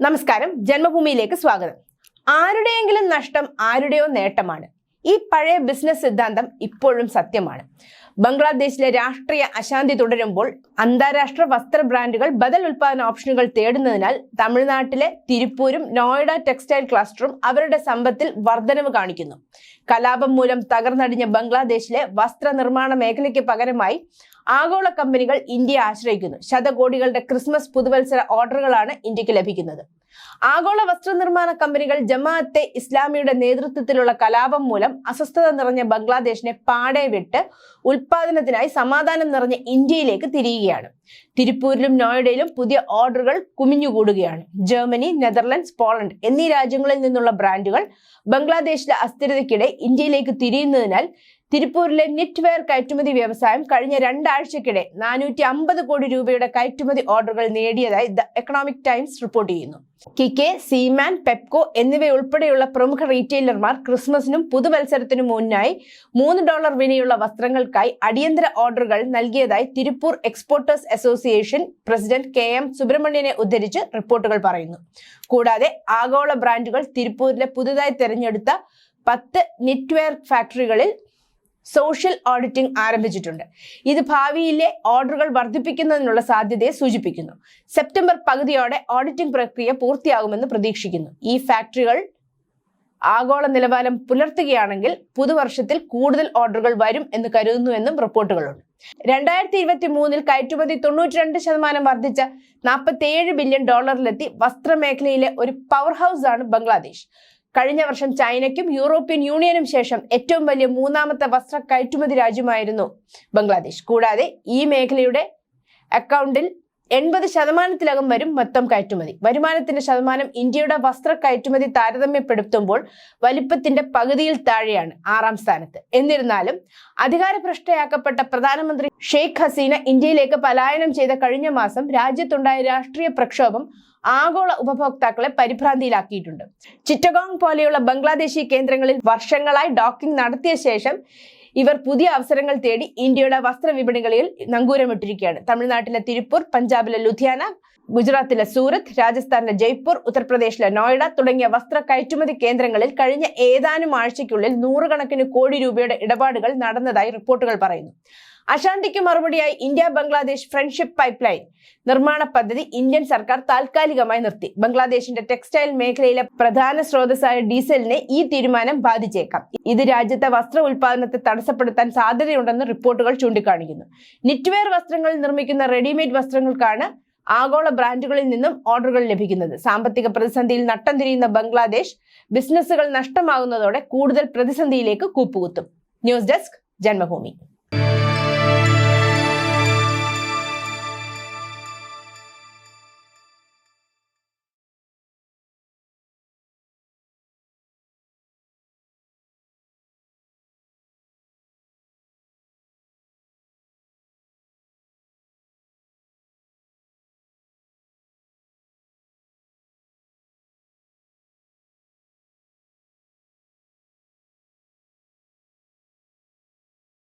നമസ്കാരം. ജന്മഭൂമിയിലേക്ക് സ്വാഗതം. ആരുടെയെങ്കിലും നഷ്ടം ആരുടെയോ നേട്ടമാണ്. ഈ പഴയ ബിസിനസ് സിദ്ധാന്തം ഇപ്പോഴും സത്യമാണ്. ബംഗ്ലാദേശിലെ രാഷ്ട്രീയ അശാന്തി തുടരുമ്പോൾ അന്താരാഷ്ട്ര വസ്ത്ര ബ്രാൻഡുകൾ ബദൽ ഉൽപാദന ഓപ്ഷനുകൾ തേടുന്നതിനാൽ തമിഴ്നാട്ടിലെ തിരുപ്പൂരും നോയിഡ ടെക്സ്റ്റൈൽ ക്ലസ്റ്ററും അവരുടെ സമ്പത്തിൽ വർധനവ് കാണിക്കുന്നു. കലാപം മൂലം തകർന്നടിഞ്ഞ ബംഗ്ലാദേശിലെ വസ്ത്രനിർമ്മാണ മേഖലയ്ക്ക് പകരമായി ആഗോള കമ്പനികൾ ഇന്ത്യയെ ആശ്രയിക്കുന്നു. ശതകോടികളുടെ ക്രിസ്മസ് പുതുവത്സര ഓർഡറുകളാണ് ഇന്ത്യയ്ക്ക് ലഭിക്കുന്നത്. ആഗോള വസ്ത്രനിർമ്മാണ കമ്പനികൾ ജമാഅത്തെ ഇസ്ലാമിയുടെ നേതൃത്വത്തിലുള്ള കലാപം മൂലം അസ്വസ്ഥത നിറഞ്ഞ ബംഗ്ലാദേശിനെ പാടെ വിട്ട് ഉൽപാദനത്തിനായി സമാധാനം നിറഞ്ഞ ഇന്ത്യയിലേക്ക് തിരിയുകയാണ്. തിരുപ്പൂരിലും നോയിഡയിലും പുതിയ ഓർഡറുകൾ കുമിഞ്ഞുകൂടുകയാണ്. ജർമ്മനി നെതർലൻഡ്സ് പോളണ്ട് എന്നീ രാജ്യങ്ങളിൽ നിന്നുള്ള ബ്രാൻഡുകൾ ബംഗ്ലാദേശിലെ അസ്ഥിരതയ്ക്കിടെ ഇന്ത്യയിലേക്ക് തിരിയുന്നതിനാൽ തിരുപ്പൂരിലെ നെറ്റ്വെയർ കയറ്റുമതി വ്യവസായം കഴിഞ്ഞ രണ്ടാഴ്ചക്കിടെ നാനൂറ്റി അമ്പത് കോടി രൂപയുടെ കയറ്റുമതി ഓർഡറുകൾ നേടിയതായി ദ എക്കണോമിക് ടൈംസ് റിപ്പോർട്ട് ചെയ്യുന്നു. കിക്കെ സീമാൻ പെപ്കോ എന്നിവയുൾപ്പെടെയുള്ള പ്രമുഖ റീറ്റെയിലർമാർ ക്രിസ്മസിനും പുതുവത്സരത്തിനും മുന്നായി മൂന്ന് ഡോളർ വിലയുള്ള വസ്ത്രങ്ങൾക്കായി അടിയന്തര ഓർഡറുകൾ നൽകിയതായി Tiruppur exporters association president K M സുബ്രഹ്മണ്യനെ ഉദ്ധരിച്ച് റിപ്പോർട്ടുകൾ പറയുന്നു. കൂടാതെ ആഗോള ബ്രാൻഡുകൾ തിരുപ്പൂരിലെ പുതുതായി തെരഞ്ഞെടുത്ത പത്ത് നെറ്റ്വെയർ ഫാക്ടറികളിൽ സോഷ്യൽ ഓഡിറ്റിംഗ് ആരംഭിച്ചിട്ടുണ്ട്. ഇത് ഭാവിയിലെ ഓർഡറുകൾ വർദ്ധിപ്പിക്കുന്നതിനുള്ള സാധ്യതയെ സൂചിപ്പിക്കുന്നു. സെപ്റ്റംബർ പകുതിയോടെ ഓഡിറ്റിംഗ് പ്രക്രിയ പൂർത്തിയാകുമെന്ന് പ്രതീക്ഷിക്കുന്നു. ഈ ഫാക്ടറികൾ ആഗോള നിലവാരം പുലർത്തുകയാണെങ്കിൽ പുതുവർഷത്തിൽ കൂടുതൽ ഓർഡറുകൾ വരും എന്ന് കരുതുന്നുവെന്നും റിപ്പോർട്ടുകളുണ്ട്. രണ്ടായിരത്തി ഇരുപത്തി മൂന്നിൽ കയറ്റുമതി തൊണ്ണൂറ്റി രണ്ട് ശതമാനം വർദ്ധിച്ച നാൽപ്പത്തി ബില്യൺ ഡോളറിലെത്തി വസ്ത്രമേഖലയിലെ ഒരു പവർ ആണ് ബംഗ്ലാദേശ്. കഴിഞ്ഞ വർഷം ചൈനയ്ക്കും യൂറോപ്യൻ യൂണിയനും ശേഷം ഏറ്റവും വലിയ മൂന്നാമത്തെ വസ്ത്ര കയറ്റുമതി രാജ്യമായിരുന്നു ബംഗ്ലാദേശ്. കൂടാതെ ഈ മേഖലയുടെ അക്കൗണ്ടിൽ എൺപത് ശതമാനത്തിലകം വരും മൊത്തം കയറ്റുമതി. വരുമാനത്തിന്റെ ശതമാനം ഇന്ത്യയുടെ വസ്ത്ര കയറ്റുമതി താരതമ്യപ്പെടുത്തുമ്പോൾ വലിപ്പത്തിന്റെ പകുതിയിൽ താഴെയാണ് ആറാം സ്ഥാനത്ത്. എന്നിരുന്നാലും അധികാരഭ്രഷ്ടയാക്കപ്പെട്ട പ്രധാനമന്ത്രി ഷെയ്ഖ് ഹസീന ഇന്ത്യയിലേക്ക് പലായനം ചെയ്ത കഴിഞ്ഞ മാസം രാജ്യത്തുണ്ടായ രാഷ്ട്രീയ പ്രക്ഷോഭം ആഗോള ഉപഭോക്താക്കളെ പരിഭ്രാന്തിയിലാക്കിയിട്ടുണ്ട്. ചിറ്റഗോങ് പോലെയുള്ള ബംഗ്ലാദേശി കേന്ദ്രങ്ങളിൽ വർഷങ്ങളായി ഡോക്കിംഗ് നടത്തിയ ശേഷം ഇവർ പുതിയ അവസരങ്ങൾ തേടി ഇന്ത്യയുടെ വസ്ത്ര വിപണികളിൽ നങ്കൂരമിട്ടിരിക്കുകയാണ്. തമിഴ്നാട്ടിലെ തിരുപ്പൂർ പഞ്ചാബിലെ ലുധിയാന ഗുജറാത്തിലെ സൂറത്ത് രാജസ്ഥാനിലെ ജയ്പൂർ ഉത്തർപ്രദേശിലെ നോയിഡ തുടങ്ങിയ വസ്ത്ര കയറ്റുമതി കേന്ദ്രങ്ങളിൽ കഴിഞ്ഞ ഏതാനും ആഴ്ചയ്ക്കുള്ളിൽ നൂറുകണക്കിന് കോടി രൂപയുടെ ഇടപാടുകൾ നടന്നതായി റിപ്പോർട്ടുകൾ പറയുന്നു. അശാന്തിക്ക് മറുപടിയായി India Bangladesh friendship pipeline നിർമ്മാണ പദ്ധതി ഇന്ത്യൻ സർക്കാർ താൽക്കാലികമായി നിർത്തി. ബംഗ്ലാദേശിന്റെ ടെക്സ്റ്റൈൽ മേഖലയിലെ പ്രധാന സ്രോതസ്സായ ഡീസലിനെ ഈ തീരുമാനം ബാധിച്ചേക്കാം. ഇത് രാജ്യത്തെ വസ്ത്ര ഉൽപാദനത്തെ തടസ്സപ്പെടുത്താൻ സാധ്യതയുണ്ടെന്ന് റിപ്പോർട്ടുകൾ ചൂണ്ടിക്കാണിക്കുന്നു. നിറ്റ്വെയർ വസ്ത്രങ്ങൾ നിർമ്മിക്കുന്ന റെഡിമെയ്ഡ് വസ്ത്രങ്ങൾക്കാണ് ആഗോള ബ്രാൻഡുകളിൽ നിന്നും ഓർഡറുകൾ ലഭിക്കുന്നത്. സാമ്പത്തിക പ്രതിസന്ധിയിൽ നട്ടം തിരിയുന്ന ബംഗ്ലാദേശ് ബിസിനസ്സുകൾ നഷ്ടമാകുന്നതോടെ കൂടുതൽ പ്രതിസന്ധിയിലേക്ക് കൂപ്പുകുത്തും. News desk Janmabhumi.